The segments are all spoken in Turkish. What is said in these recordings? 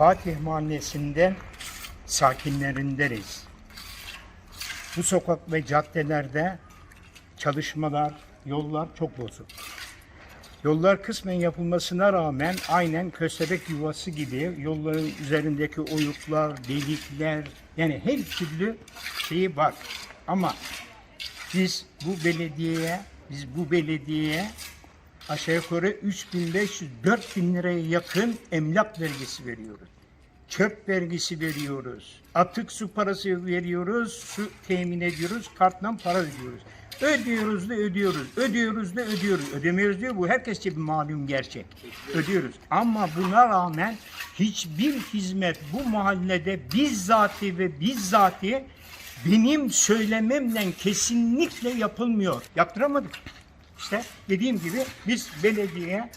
Fatih Mahallesi'nden sakinlerindeniz. Bu sokak ve caddelerde çalışmalar, yollar çok bozuk. Yollar kısmen yapılmasına rağmen aynen köstebek yuvası gibi yolların üzerindeki oyuklar, delikler yani her türlü şeyi var. Ama biz bu belediyeye, biz bu belediyeye aşağı yukarı 3500-4000 liraya yakın emlak vergisi veriyoruz. Çöp vergisi veriyoruz. Atık su parası veriyoruz. Su temin ediyoruz. Kartla para ödüyoruz. Ödüyoruz da ödüyoruz. Ödüyoruz da ödüyoruz. Ödemiyoruz diyor. Bu herkesçe bir malum gerçek. Ödüyoruz. Ama buna rağmen hiçbir hizmet bu mahallede bizzati ve bizzati benim söylememle kesinlikle yapılmıyor. Yaptıramadık. İşte dediğim gibi biz belediye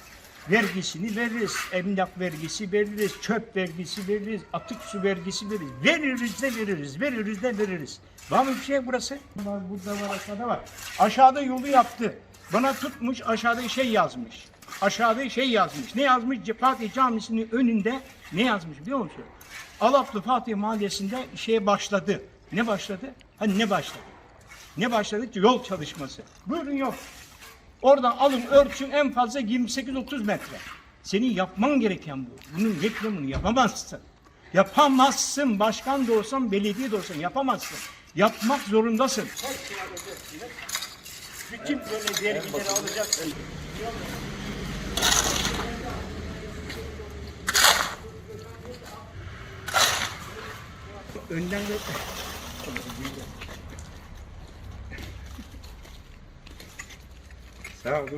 vergisini veririz. Emlak vergisi veririz, çöp vergisi veririz, atık su vergisi veririz. Veririz de veririz, veririz de veririz. Var mı bir şey burası? Var, burada var, aşağıda var. Aşağıda yolu yaptı. Bana tutmuş aşağıda şey yazmış. Aşağıda şey yazmış. Ne yazmış? Fatih Camisi'nin önünde ne yazmış biliyor musun? Alaplı Fatih Mahallesi'nde şey başladı. Ne başladı? Hani ne başladı? Ne başladı? Yol çalışması. Buyurun yok. Oradan alın ölçün en fazla 28-30 metre. Senin yapman gereken bu. Bunun reklamını yapamazsın. Yapamazsın. Başkan da olsan, belediye de olsan yapamazsın. Yapmak zorundasın. Bütün böyle vergileri alacaksın. Önden de... 来我给